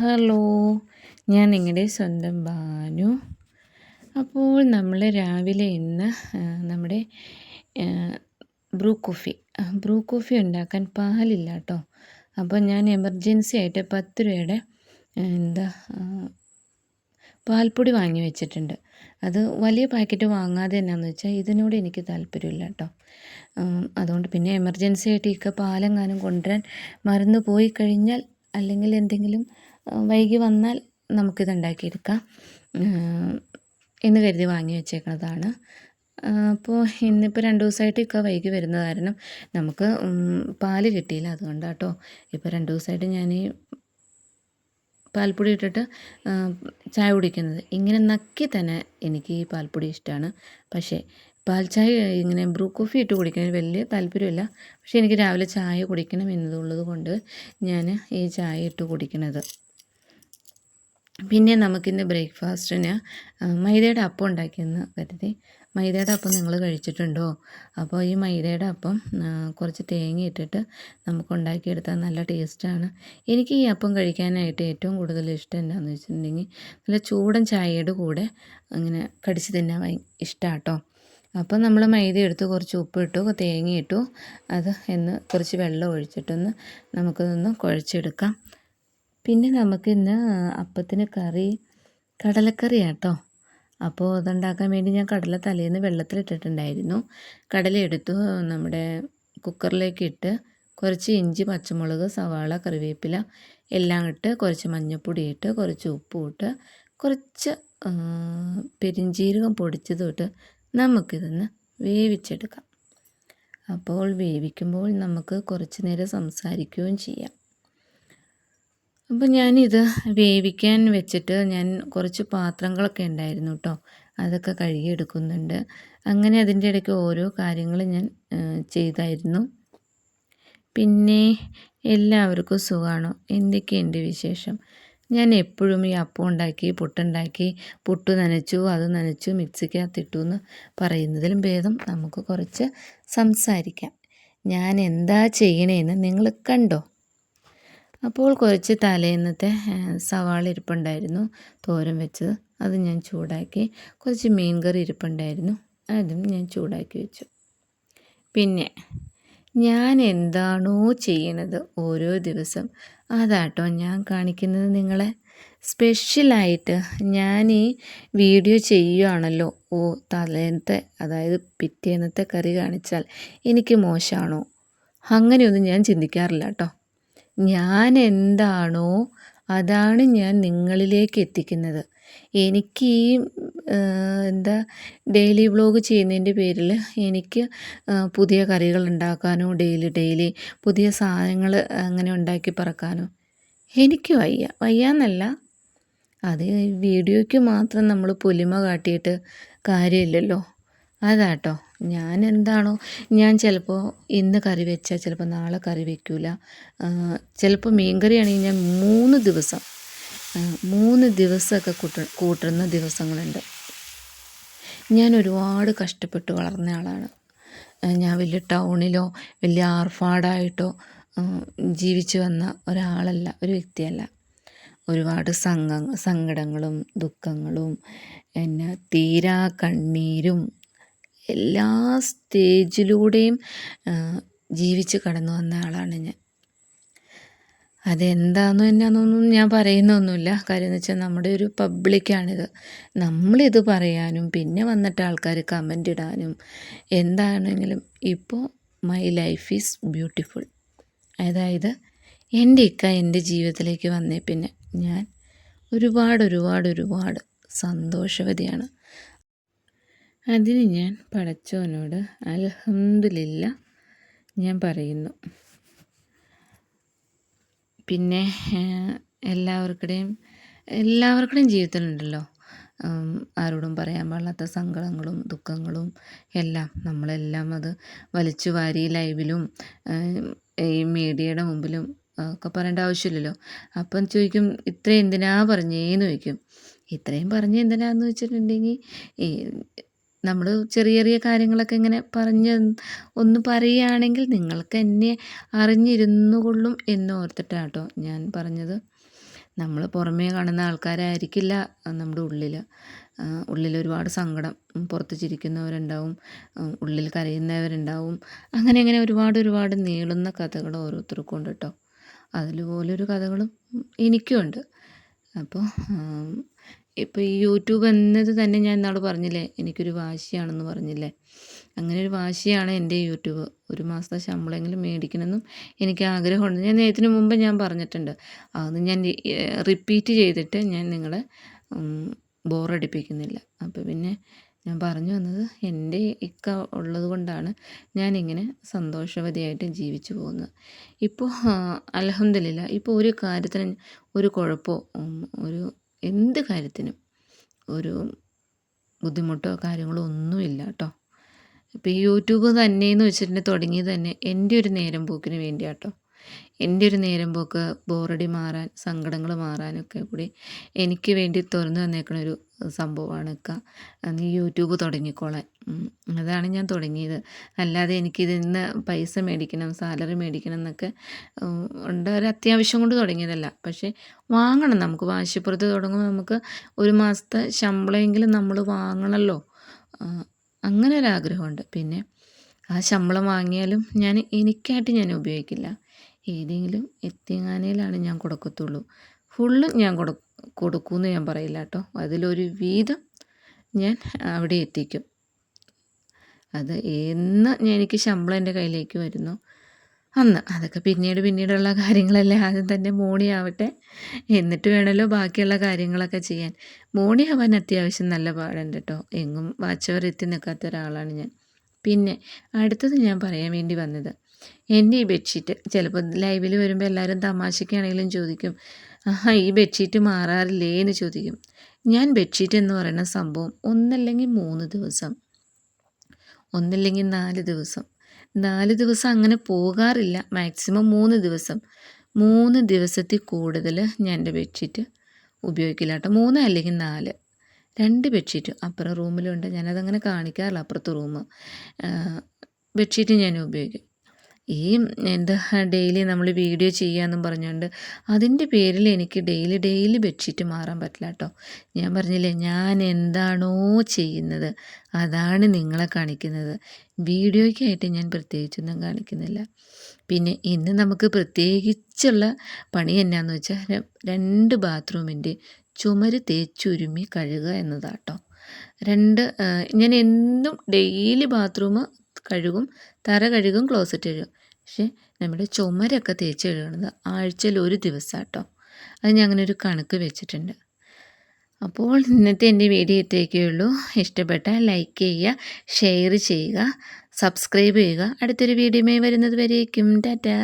Hello ഞാൻ നിങ്ങളുടെ സ്വന്തം ബാനു അപ്പോൾ നമ്മൾ രാവിലെ ഇന്ന് നമ്മുടെ ബ്രൂ കോഫി ബ്രൂ കോഫി ഉണ്ടാക്കാൻ പാലില്ല കേട്ടോ അപ്പോൾ ഞാൻ എമർജൻസി ആയിട്ട് പത്ത് രൂപയുടെ എന്താ പാൽപ്പൊടി വാങ്ങി വെച്ചിട്ടുണ്ട്. അത് വലിയ പാക്കറ്റ് വാങ്ങാതെ എന്നാന്ന് വെച്ചാൽ ഇതിനോട് എനിക്ക് താല്പര്യമില്ല കേട്ടോ അതുകൊണ്ട് പിന്നെ എമർജൻസി ആയിട്ട് ഇക്ക പാലെങ്ങാനും കൊണ്ടുവരാൻ മറന്നു പോയി കഴിഞ്ഞാൽ അല്ലെങ്കിൽ എന്തെങ്കിലും വൈകി വന്നാൽ നമുക്കിത് ഉണ്ടാക്കിയെടുക്കാം. എന്ന് കരുതി വാങ്ങി വെച്ചേക്കുന്നതാണ് അപ്പോൾ ഇന്നിപ്പോൾ രണ്ട് ദിവസമായിട്ട് ഇക്ക വൈകി വരുന്ന കാരണം നമുക്ക് പാൽ കിട്ടിയില്ല അതുകൊണ്ടാണ് കേട്ടോ ഇപ്പോൾ രണ്ട് ദിവസമായിട്ട് ഞാൻ ഈ പാൽപ്പൊടി ഇട്ടിട്ട് ചായ കുടിക്കുന്നത്. ഇങ്ങനെ നക്കി തന്നെ എനിക്ക് ഈ പാൽപ്പൊടി ഇഷ്ടമാണ് പക്ഷേ പാൽ ചായ ഇങ്ങനെ ബ്രൂ കോഫി ഇട്ട് കുടിക്കുന്നതിന് വലിയ താല്പര്യമില്ല. പക്ഷേ എനിക്ക് രാവിലെ ചായ കുടിക്കണം എന്നതുള്ളത് കൊണ്ട് ഞാൻ ഈ ചായ ഇട്ട് കുടിക്കുന്നത് പിന്നെ നമുക്കിന്ന് ബ്രേക്ക്ഫാസ്റ്റിന് മൈദയുടെ അപ്പം ഉണ്ടാക്കിയെന്ന് കരുതി. മൈദയുടെ അപ്പം നിങ്ങൾ കഴിച്ചിട്ടുണ്ടോ? അപ്പോൾ ഈ മൈദയുടെ അപ്പം കുറച്ച് തേങ്ങ ഇട്ടിട്ട് നമുക്ക് ഉണ്ടാക്കിയെടുത്താൽ നല്ല ടേസ്റ്റാണ്. എനിക്ക് ഈ അപ്പം കഴിക്കാനായിട്ട് ഏറ്റവും കൂടുതൽ ഇഷ്ടം എന്താണെന്ന് വെച്ചിട്ടുണ്ടെങ്കിൽ നല്ല ചൂടൻ ചായയുടെ കൂടെ അങ്ങനെ കടിച്ച് തിന്നാൻ ഇഷ്ടമാട്ടോ അപ്പം നമ്മൾ മൈദ എടുത്ത് കുറച്ച് ഉപ്പിട്ടു തേങ്ങ ഇട്ടു അത് എന്ന് കുറച്ച് വെള്ളം ഒഴിച്ചിട്ടൊന്ന് നമുക്കതൊന്ന് കുഴച്ചെടുക്കാം. പിന്നെ നമുക്ക് നമുക്കിന്ന് അപ്പത്തിന് കറി കടലക്കറിയാണ് കേട്ടോ അപ്പോൾ അതുണ്ടാക്കാൻ വേണ്ടി ഞാൻ കടല തലേന്ന് വെള്ളത്തിലിട്ടിട്ടുണ്ടായിരുന്നു. കടല എടുത്തു നമ്മുടെ കുക്കറിലേക്ക് ഇട്ട് കുറച്ച് ഇഞ്ചി പച്ചമുളക് സവാള കറിവേപ്പില എല്ലാം ഇട്ട് കുറച്ച് മഞ്ഞൾപ്പൊടി ഇട്ട് കുറച്ച് ഉപ്പും ഇട്ട് കുറച്ച് പെരിഞ്ജീരകം പൊടിച്ചതൊട്ട് നമുക്കിതൊന്ന് വേവിച്ചെടുക്കാം. അപ്പോൾ വേവിക്കുമ്പോൾ നമുക്ക് കുറച്ച് നേരം സംസാരിക്കുകയും ചെയ്യാം. അപ്പോൾ ഞാനിത് വേവിക്കാൻ വെച്ചിട്ട് ഞാൻ കുറച്ച് പാത്രങ്ങളൊക്കെ ഉണ്ടായിരുന്നു കേട്ടോ അതൊക്കെ കഴുകിയെടുക്കുന്നുണ്ട്. അങ്ങനെ അതിന്റെ ഇടയ്ക്ക് ഓരോ കാര്യങ്ങൾ ഞാൻ ചെയ്തായിരുന്നു. പിന്നെ എല്ലാവർക്കും സുഖമാണോ എന്തൊക്കെയുണ്ട് വിശേഷം? ഞാൻ എപ്പോഴും ഈ അപ്പം ഉണ്ടാക്കി പുട്ടുണ്ടാക്കി പുട്ട് നനച്ചു അത് നനച്ചു മിക്സിക്കകത്തിട്ടു എന്ന് പറയുന്നതിലും ഭേദം നമുക്ക് കുറച്ച് സംസാരിക്കാം. ഞാൻ എന്താ ചെയ്യണേന്ന് നിങ്ങൾ കണ്ടോ? അപ്പോൾ കുറച്ച് തലേന്നത്തെ സവാള ഇരിപ്പുണ്ടായിരുന്നു തോരൻ വെച്ചത്. അത് ഞാൻ ചൂടാക്കി കുറച്ച് മീൻ കറി ഇരിപ്പുണ്ടായിരുന്നു അതും ഞാൻ ചൂടാക്കി വെച്ചു. പിന്നെ ഞാൻ എന്താണോ ചെയ്യണത് ഓരോ ദിവസം അതാട്ടോ ഞാൻ കാണിക്കുന്നത് നിങ്ങളെ. സ്പെഷ്യലായിട്ട് ഞാൻ ഈ വീഡിയോ ചെയ്യുകയാണല്ലോ ഓ തലേന്നത്തെ അതായത് പിറ്റേന്നത്തെ കറി കാണിച്ചാൽ എനിക്ക് മോശമാണോ? അങ്ങനെയൊന്നും ഞാൻ ചിന്തിക്കാറില്ല കേട്ടോ. ഞാൻ എന്താണോ അതാണ് ഞാൻ നിങ്ങളിലേക്ക് എത്തിക്കുന്നത് എനിക്ക് ഈ എന്താ ഡെയിലി വ്ളോഗ് ചെയ്യുന്നതിന്റെ പേരിൽ എനിക്ക് പുതിയ കറികൾ ഉണ്ടാക്കാനോ ഡെയിലി ഡെയിലി പുതിയ സാധനങ്ങൾ അങ്ങനെ ഉണ്ടാക്കി പറക്കാനോ എനിക്ക് വയ്യ. വയ്യാന്നല്ല. അത് വീഡിയോയ്ക്ക് മാത്രം നമ്മൾ പൊലിമ കാട്ടിയിട്ട് കാര്യമില്ലല്ലോ. അതാട്ടോ. ഞാൻ എന്താണോ ഞാൻ ചിലപ്പോൾ ഇന്ന് കറി വെച്ചാൽ ചിലപ്പോൾ നാളെ കറി വെക്കില്ല ചിലപ്പോൾ മീൻകറി ആണെങ്കിൽ ഞാൻ മൂന്ന് ദിവസം മൂന്ന് ദിവസമൊക്കെ കൂട്ട കൂട്ടുന്ന ദിവസങ്ങളുണ്ട്. ഞാൻ ഒരുപാട് കഷ്ടപ്പെട്ട് വളർന്ന ആളാണ്. ഞാൻ വലിയ ടൗണിലോ വലിയ ആർഭാടായിട്ടോ ജീവിച്ചു വന്ന ഒരാളല്ല ഒരു വ്യക്തിയല്ല. ഒരുപാട് സംഘ സങ്കടങ്ങളും ദുഃഖങ്ങളും എന്നെ തീരാ കണ്ണീരും എല്ലാ സ്റ്റേജിലൂടെയും ജീവിച്ച് കടന്നു വന്ന ആളാണ് ഞാൻ. അതെന്താണെന്നോ എന്നാന്നൊന്നും ഞാൻ പറയുന്നൊന്നുമില്ല. കാര്യം എന്ന് വെച്ചാൽ നമ്മുടെ ഒരു പബ്ലിക്കാണിത്. നമ്മളിത് പറയാനും പിന്നെ വന്നിട്ട് ആൾക്കാർ കമന്റ് ഇടാനും എന്താണെങ്കിലും ഇപ്പോൾ മൈ ലൈഫ് ഈസ് ബ്യൂട്ടിഫുൾ അതായത് എന്റെ ഇക്ക എന്റെ ജീവിതത്തിലേക്ക് വന്നേ പിന്നെ ഞാൻ ഒരുപാട് ഒരുപാട് ഒരുപാട് സന്തോഷവതിയാണ്. അതിന് ഞാൻ പടച്ചവനോട് അലഹമില്ല ഞാൻ പറയുന്നു. പിന്നെ എല്ലാവർക്കുടെയും എല്ലാവർക്കുടെയും ജീവിതത്തിലുണ്ടല്ലോ. ആരോടും പറയാൻ പാടില്ലാത്ത സങ്കടങ്ങളും ദുഃഖങ്ങളും എല്ലാം. നമ്മളെല്ലാം അത് വലിച്ചു വാരി ലൈവിലും ഈ മീഡിയയുടെ മുമ്പിലും ഒക്കെ പറയേണ്ട ആവശ്യമില്ലല്ലോ. അപ്പം ചോദിക്കും ഇത്രയും എന്തിനാ പറഞ്ഞേന്ന് ചോദിക്കും. ഇത്രയും പറഞ്ഞ് എന്തിനാന്ന് വെച്ചിട്ടുണ്ടെങ്കിൽ നമ്മൾ ചെറിയ ചെറിയ കാര്യങ്ങളൊക്കെ ഇങ്ങനെ പറഞ്ഞ് ഒന്ന് പറയുകയാണെങ്കിൽ നിങ്ങൾക്ക് എന്നെ അറിഞ്ഞിരുന്നു കൊള്ളും എന്ന് ഓർത്തിട്ടാണ് കേട്ടോ ഞാൻ പറഞ്ഞത്. നമ്മൾ പുറമേ കാണുന്ന ആൾക്കാരായിരിക്കില്ല നമ്മുടെ ഉള്ളിൽ ഉള്ളിൽ ഒരുപാട് സങ്കടം പുറത്ത് ചിരിക്കുന്നവരുണ്ടാവും ഉള്ളിൽ കരയുന്നവരുണ്ടാവും. അങ്ങനെ അങ്ങനെ ഒരുപാട് ഒരുപാട് നീളുന്ന കഥകൾ ഓരോരുത്തർക്കും ഉണ്ട് കേട്ടോ. അതിലുപോലൊരു കഥകളും എനിക്കും ഉണ്ട് അപ്പോൾ ഇപ്പോൾ ഈ യൂട്യൂബ് എന്നത് തന്നെ ഞാൻ ഇന്നാൾ പറഞ്ഞില്ലേ എനിക്കൊരു വാശിയാണെന്ന് പറഞ്ഞില്ലേ. അങ്ങനെ ഒരു വാശിയാണ് എന്റെ യൂട്യൂബ്. ഒരു മാസത്തെ ശമ്പളമെങ്കിലും മേടിക്കണമെന്നും എനിക്ക് ആഗ്രഹമുണ്ട്. ഞാൻ നേരത്തിന് മുമ്പ് ഞാൻ പറഞ്ഞിട്ടുണ്ട്. അത് ഞാൻ റിപ്പീറ്റ് ചെയ്തിട്ട് ഞാൻ നിങ്ങളെ ബോറടിപ്പിക്കുന്നില്ല. അപ്പോൾ പിന്നെ ഞാൻ പറഞ്ഞു വന്നത് എന്റെ ഇക്ക ഉള്ളത് കൊണ്ടാണ് ഞാനിങ്ങനെ സന്തോഷവതിയായിട്ട് ജീവിച്ചു പോകുന്നത്. ഇപ്പോൾ അൽഹംദുലില്ല ഇപ്പോൾ ഒരു കാര്യത്തിന് ഒരു കുഴപ്പമോ ഒരു എന്ത് കാര്യത്തിനും ഒരു ബുദ്ധിമുട്ടോ കാര്യങ്ങളോ ഒന്നുമില്ല കേട്ടോ ഇപ്പോൾ ഈ യൂട്യൂബ് തന്നെയെന്ന് വെച്ചിട്ടുണ്ടെങ്കിൽ തുടങ്ങിയത് തന്നെ എന്റെ ഒരു നേരം പോക്കിന് വേണ്ടിയാട്ടോ എന്റെ ഒരു നേരം പോക്ക് ബോറടി മാറാൻ സങ്കടങ്ങൾ മാറാനൊക്കെ കൂടി എനിക്ക് വേണ്ടി തുറന്നു തന്നേക്കണ ഒരു സംഭവമാണ്. ഇക്ക നീ യൂട്യൂബ് തുടങ്ങിക്കോളാൻ. അതാണ് ഞാൻ തുടങ്ങിയത്. അല്ലാതെ എനിക്കിതിൽ നിന്ന് പൈസ മേടിക്കണം സാലറി മേടിക്കണം എന്നൊക്കെ ഉണ്ട്. ഒരു അത്യാവശ്യം കൊണ്ട് തുടങ്ങിയതല്ല. പക്ഷേ വാങ്ങണം. നമുക്ക് വാശിപ്പുറത്ത് തുടങ്ങുമ്പോൾ നമുക്ക് ഒരു മാസത്തെ ശമ്പളമെങ്കിലും നമ്മൾ വാങ്ങണമല്ലോ. അങ്ങനെ ഒരു ആഗ്രഹമുണ്ട് പിന്നെ ആ ശമ്പളം വാങ്ങിയാലും ഞാൻ എനിക്കായിട്ട് ഞാൻ ഉപയോഗിക്കില്ല. ഏതെങ്കിലും എത്തിങ്ങാനയിലാണ് ഞാൻ കൊടുക്കത്തുള്ളൂ. ഫുള്ളും ഞാൻ കൊടു കൊടുക്കുമെന്ന് ഞാൻ പറയില്ല കേട്ടോ. അതിലൊരു വീതം ഞാൻ അവിടെ എത്തിക്കും. അത് എന്ന് എനിക്ക് ശമ്പളം എന്റെ കയ്യിലേക്ക് വരുന്നു. അന്ന് അതൊക്കെ പിന്നീട് പിന്നീടുള്ള കാര്യങ്ങളല്ലേ. ആദ്യം തന്നെ മോണിയാവട്ടെ എന്നിട്ട് വേണമല്ലോ ബാക്കിയുള്ള കാര്യങ്ങളൊക്കെ ചെയ്യാൻ. മോണിയാവാൻ അത്യാവശ്യം നല്ല പാടുണ്ട് കേട്ടോ. എങ്ങും വാച്ചവർ എത്തി നിൽക്കാത്ത ഒരാളാണ് ഞാൻ. പിന്നെ അടുത്തത് ഞാൻ പറയാൻ വേണ്ടി വന്നത്. എന്റെ ഈ ബെഡ്ഷീറ്റ് ചിലപ്പോൾ ലൈവിൽ വരുമ്പോൾ എല്ലാവരും തമാശയ്ക്കാണെങ്കിലും ചോദിക്കും ആ ഈ ബെഡ്ഷീറ്റ് മാറാറില്ലേ? എന്ന് ചോദിക്കും. ഞാൻ ബെഡ്ഷീറ്റ് എന്ന് പറയുന്ന സംഭവം ഒന്നല്ലെങ്കിൽ മൂന്ന് ദിവസം ഒന്നല്ലെങ്കിൽ നാല് ദിവസം. നാല് ദിവസം അങ്ങനെ പോകാറില്ല മാക്സിമം മൂന്ന് ദിവസം. മൂന്ന് ദിവസത്തിൽ കൂടുതൽ ഞാൻ എന്റെ ബെഡ്ഷീറ്റ് ഉപയോഗിക്കില്ല കേട്ടോ. മൂന്ന് അല്ലെങ്കിൽ നാല്. രണ്ട് ബെഡ്ഷീറ്റ് അപ്പുറം റൂമിലുണ്ട്. ഞാനതങ്ങനെ കാണിക്കാറില്ല അപ്പുറത്തെ റൂം. ബെഡ്ഷീറ്റ് ഞാൻ ഉപയോഗിക്കും. ഈ എന്താ ഡെയിലി നമ്മൾ വീഡിയോ ചെയ്യാമെന്നും പറഞ്ഞുകൊണ്ട് അതിന്റെ പേരിൽ എനിക്ക് ഡെയിലി ഡെയിലി ബെഡ്ഷീറ്റ് മാറാൻ പറ്റില്ല കേട്ടോ. ഞാൻ പറഞ്ഞില്ലേ ഞാൻ എന്താണോ ചെയ്യുന്നത് അതാണ് നിങ്ങളെ കാണിക്കുന്നത്. വീഡിയോയ്ക്കായിട്ട് ഞാൻ പ്രത്യേകിച്ചൊന്നും കാണിക്കുന്നില്ല. പിന്നെ ഇന്ന് നമുക്ക് പ്രത്യേകിച്ചുള്ള പണി എന്നാന്ന് വെച്ചാൽ രണ്ട് ബാത്റൂമിന്റെ ചുമര് തേച്ചുരുമി കഴുകുക എന്നതാട്ടോ രണ്ട് ഞാൻ എന്നും ഡെയിലി ബാത്റൂം കഴുകും തറ കഴുകും ക്ലോസറ്റ് കഴുകും പക്ഷേ നമ്മുടെ ചുമരൊക്കെ തേച്ച് കഴുകണത് ആഴ്ചയിൽ ഒരു ദിവസം കേട്ടോ അത് ഞാൻ അങ്ങനെ ഒരു കണക്ക് വെച്ചിട്ടുണ്ട്. അപ്പോൾ ഇന്നത്തെ എന്റെ വീഡിയോ ഇത്രയൊക്കെ ഉള്ളൂ. ഇഷ്ടപ്പെട്ടാൽ ലൈക്ക് ചെയ്യുക ഷെയർ ചെയ്യുക സബ്സ്ക്രൈബ് ചെയ്യുക. അടുത്തൊരു വീഡിയോയുമായി വരുന്നത് വരേക്കും. ടാറ്റാ.